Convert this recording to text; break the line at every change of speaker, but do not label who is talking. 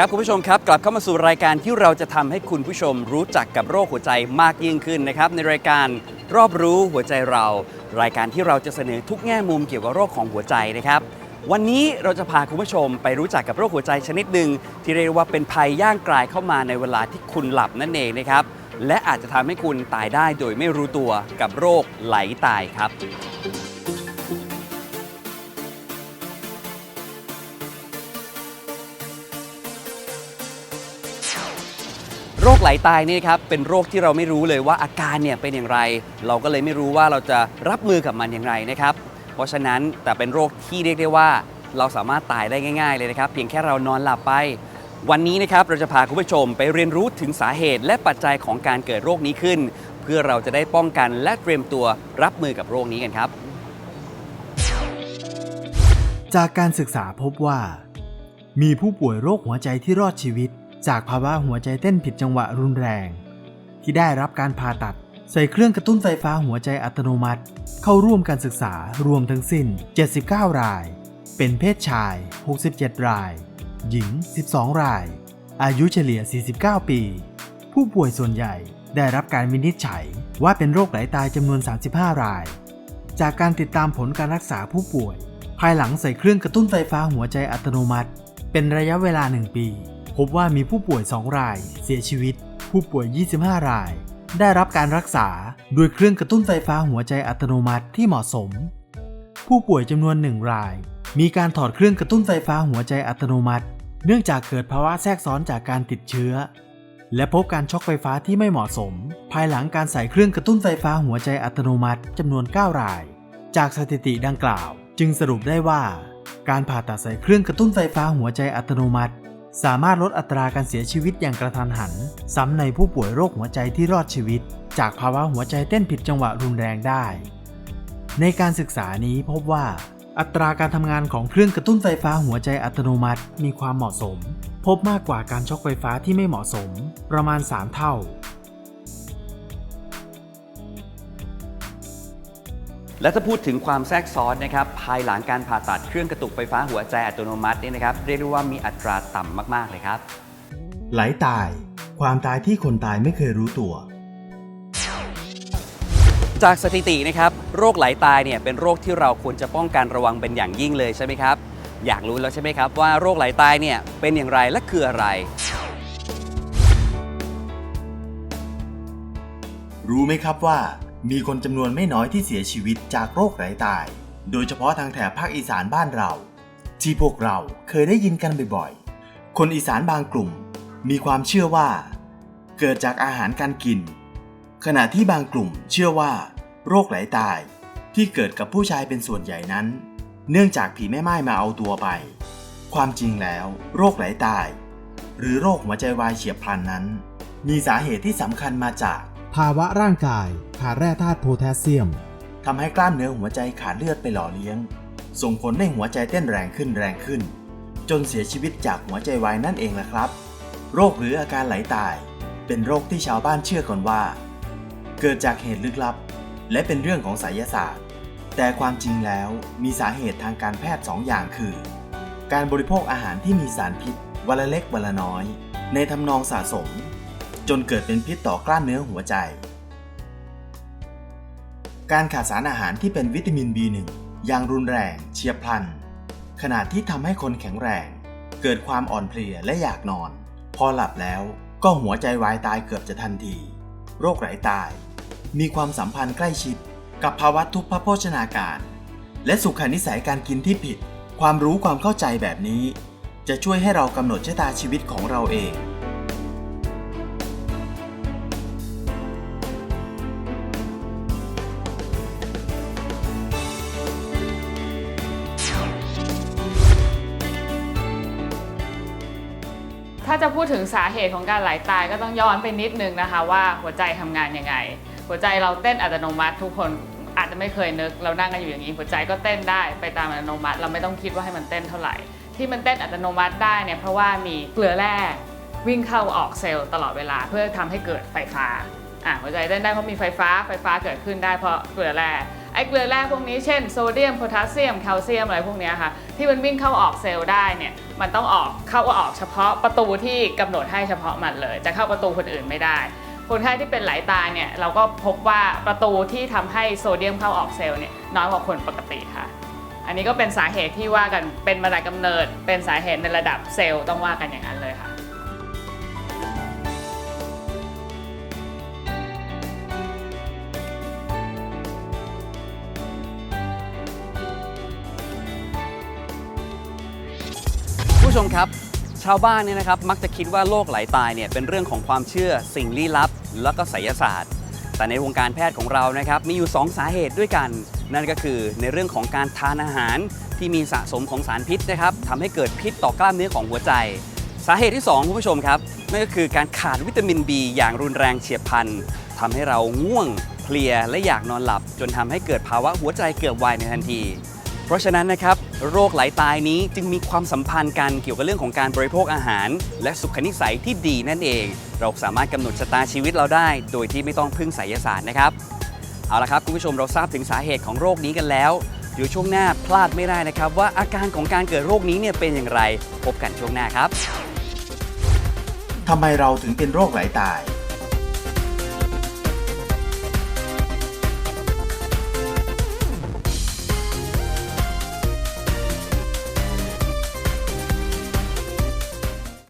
ครับคุณผู้ชมครับ กลับเข้ามาสู่รายการที่เราจะทำให้คุณผู้ชมรู้จักกับโรคหัวใจมากยิ่งขึ้นนะครับในรายการรอบรู้หัวใจเรา รายการที่เราจะเสนอทุกแง่มุมเกี่ยวกับโรคของหัวใจนะครับวันนี้เราจะพาคุณผู้ชมไปรู้จักกับโรคหัวใจชนิดหนึ่งที่เรียกว่าเป็นภัยย่างกลายเข้ามาในเวลาที่คุณหลับนั่นเองนะครับและอาจจะทำให้คุณตายได้โดยไม่รู้ตัวกับโรคไหลตายครับ คไหลตายนี่นะครับเป็นโรคที่เราไม่รู้เลยว่าอาการเนี่ยเป็นอย่างไร เราก็เลยไม่รู้ว่าเราจะรับมือกับมันอย่างไรนะครับ เพราะฉะนั้นแต่เป็นโรคที่เรียกได้ว่าเราสามารถตายได้ง่าย ๆ เลยนะครับ เพียงแค่เรานอนหลับไป วันนี้นะครับเราจะพาคุณผู้ชมไปเรียนรู้ถึงสาเหตุ และปัจจัยของการเกิดโรคนี้ขึ้น เพื่อเราจะได้ป้องกันและเตรียมตัวรับมือกับโรคนี้กันครับ
จากการศึกษาพบว่า มีผู้ป่วยโรคหัวใจที่รอดชีวิต จากภาวะหัวใจเต้นผิดจังหวะรุนแรง ที่ได้รับการผ่าตัด ใส่เครื่องกระตุ้นไฟฟ้าหัวใจอัตโนมัติ เข้าร่วมการศึกษารวมทั้งสิ้น 79 ราย เป็นเพศชาย 67 ราย หญิง 12 ราย อายุเฉลี่ย 49 ปี ผู้ป่วยส่วนใหญ่ได้รับการวินิจฉัยว่าเป็นโรคไหลตายจำนวน 35 ราย จากการติดตามผลการรักษาผู้ป่วย ภายหลังใส่เครื่องกระตุ้นไฟฟ้าหัวใจอัตโนมัติ เป็นระยะเวลา 1 ปี พบว่ามีผู้ป่วย 2 ราย เสียชีวิต ผู้ป่วย 25 ราย ได้รับการรักษาด้วยเครื่องกระตุ้นไฟฟ้าหัวใจอัตโนมัติที่เหมาะสม ผู้ป่วยจำนวนหนึ่งราย มีการถอดเครื่องกระตุ้นไฟฟ้าหัวใจอัตโนมัติ เนื่องจากเกิดภาวะแทรกซ้อนจากการติดเชื้อ และพบการช็อกไฟฟ้าที่ไม่เหมาะสม ภายหลังการใส่เครื่องกระตุ้นไฟฟ้าหัวใจอัตโนมัติจำนวน 9 ราย จากสถิติดังกล่าว จึงสรุปได้ว่า การผ่าตัดใส่เครื่องกระตุ้นไฟฟ้าหัวใจอัตโนมัติ สามารถลดอัตราการเสียชีวิตอย่างกระทันหัน ซ้ำในผู้ป่วยโรคหัวใจที่รอดชีวิต จากภาวะหัวใจเต้นผิดจังหวะรุนแรงได้ ในการศึกษานี้พบว่า อัตราการทำงานของเครื่องกระตุ้นไฟฟ้าหัวใจอัตโนมัติมีความเหมาะสม พบมากกว่าการช็อกไฟฟ้าที่ไม่เหมาะสม ประมาณ 3 เท่า
และถ้าพูดถึงความแทรกซ้อนนะครับภายหลังการผ่าตัดเครื่องกระตุกไฟฟ้าหัวใจอัตโนมัติเนี่ยนะครับเรียกได้ว่ามีอัตราต่ำมากๆเลยครับ
ไหลตาย ความตายที่คนตายไม่เคยรู้ตัว
จากสถิตินะครับโรคไหลตายเนี่ยเป็นโรคที่เราควรจะป้องกันระวังเป็นอย่างยิ่งเลยใช่ไหมครับ อยากรู้แล้วใช่ไหมครับว่าโรคไหลตายเนี่ยเป็นอย่างไรและคืออะไร
รู้ไหมครับว่า มีคนจำนวนไม่น้อยที่เสียชีวิตจากโรคไหลตาย โดยเฉพาะทางแถบภาคอีสานบ้านเรา ที่พวกเราเคยได้ยินกันบ่อยๆ คนอีสานบางกลุ่ม มีความเชื่อว่า เกิดจากอาหารการกิน ขณะที่บางกลุ่มเชื่อว่า โรคไหลตายที่เกิดกับผู้ชายเป็นส่วนใหญ่นั้น เนื่องจากผีแม่ไม้มาเอาตัวไป ความจริงแล้ว โรคไหลตาย หรือโรคหัวใจวายเฉียบพลันนั้น มีสาเหตุที่สำคัญมาจาก ภาวะร่างกายขาดแร่ธาตุโพแทสเซียมทำให้กล้ามเนื้อหัวใจขาดเลือดไปหล่อเลี้ยง ส่งผลให้หัวใจเต้นแรงขึ้นแรงขึ้น จนเสียชีวิตจากหัวใจวายนั่นเองแหละครับ โรคหรืออาการไหลตาย เป็นโรคที่ชาวบ้านเชื่อกันว่า เกิดจากเหตุลึกลับ และเป็นเรื่องของไสยศาสตร์ แต่ความจริงแล้วมีสาเหตุทางการแพทย์สองอย่างคือ การบริโภคอาหารที่มีสารพิษวันละเล็กวันละน้อย ในทำนองสะสม จนเกิดเป็นพิษต่อกล้ามเนื้อหัวใจ การขาดสารอาหารที่เป็นวิตามิน B1 อย่างรุนแรงเฉียบพลัน ขนาดที่ทำให้คนแข็งแรง เกิดความอ่อนเพลียและอยากนอน พอหลับแล้วก็หัวใจวายตายเกือบจะทันที โรคไหลตาย มีความสัมพันธ์ใกล้ชิด กับภาวะทุพพโภชนาการ และสุขนิสัยการกินที่ผิด ความรู้ความเข้าใจแบบนี้ จะช่วยให้เรากำหนดชะตาชีวิตของเราเอง
ถ้าจะพูดถึงสาเหตุของการไหลตายก็ต้องย้อนไปนิดนึงนะคะ ว่าหัวใจทำงานยังไง หัวใจเราเต้นอัตโนมัติทุกคนอาจจะไม่เคยนึก เรานั่งกันอยู่อย่างนี้หัวใจก็เต้นได้ไปตามอัตโนมัติ เราไม่ต้องคิดว่าให้มันเต้นเท่าไหร่ ที่มันเต้นอัตโนมัติได้เนี่ยเพราะว่ามีเกลือแร่วิ่งเข้าออกเซลล์ตลอดเวลาเพื่อทำให้เกิดไฟฟ้าอะหัวใจเต้นได้เพราะมีไฟฟ้าไฟฟ้าเกิดขึ้นได้เพราะเกลือแร่ ไอ้เกลือแร่พวกนี้เช่นโซเดียมโพแทสเซียมแคลเซียมอะไรพวกนี้ค่ะที่มันวิ่งเข้าออกเซลล์ได้เนี่ยมันต้องออกเข้าออกเฉพาะประตูที่กำหนดให้เฉพาะมันเลย จะเข้าประตูคนอื่นไม่ได้คนไข้ที่เป็นไหลตาเนี่ยเราก็พบว่าประตูที่ทำให้โซเดียมเข้าออกเซลล์เนี่ยน้อยกว่าคนปกติค่ะ อันนี้ก็เป็นสาเหตุที่ว่ากันเป็นมาแต่กำเนิด เป็นสาเหตุในระดับเซลล์ต้องว่ากันอย่างนั้นเลยค่ะ
ผู้ชมครับ ชาวบ้านเนี่ยนะครับมักจะคิดว่าโรคไหลตายเนี่ยเป็นเรื่องของความเชื่อสิ่งลี้ลับ แล้วก็ไสยศาสตร์ แต่ในวงการแพทย์ของเรานะครับมีอยู่ 2 สาเหตุด้วยกัน นั่นก็คือในเรื่องของการทานอาหารที่มีสะสมของสารพิษนะครับทำให้เกิดพิษต่อกล้ามเนื้อของหัวใจ สาเหตุที่ 2 คุณผู้ชมครับนั่นก็คือการขาดวิตามิน B อย่างรุนแรงเฉียบพลันทำให้เราง่วงเพลียและอยากนอนหลับ จนทำให้เกิดภาวะหัวใจเกือบวายในทันที เพราะฉะนั้นนะครับโรคไหลาตายนี้จึงมีความสัมพันธ์กันเกี่ยวกับเรื่องของการบริโภคอาหาร และสุขนิสัยที่ดีนั่นเอง เราสามารถกำหนดชะตาชีวิตเราได้ โดยที่ไม่ต้องพึ่งไสยศาสตร์นะครับเอาละครับคุณผู้ชมเราทราบถึงสาเหตุของโรคนี้กันแล้วเดี๋ยวช่วงหน้าพลาดไม่ได้นะครับ ว่าอาการของการเกิดโรคนี้เนี่ยเป็นอย่างไร พบกันช่วงหน้าครับ
ทำไมเราถึงเป็นโรคไหลาตาย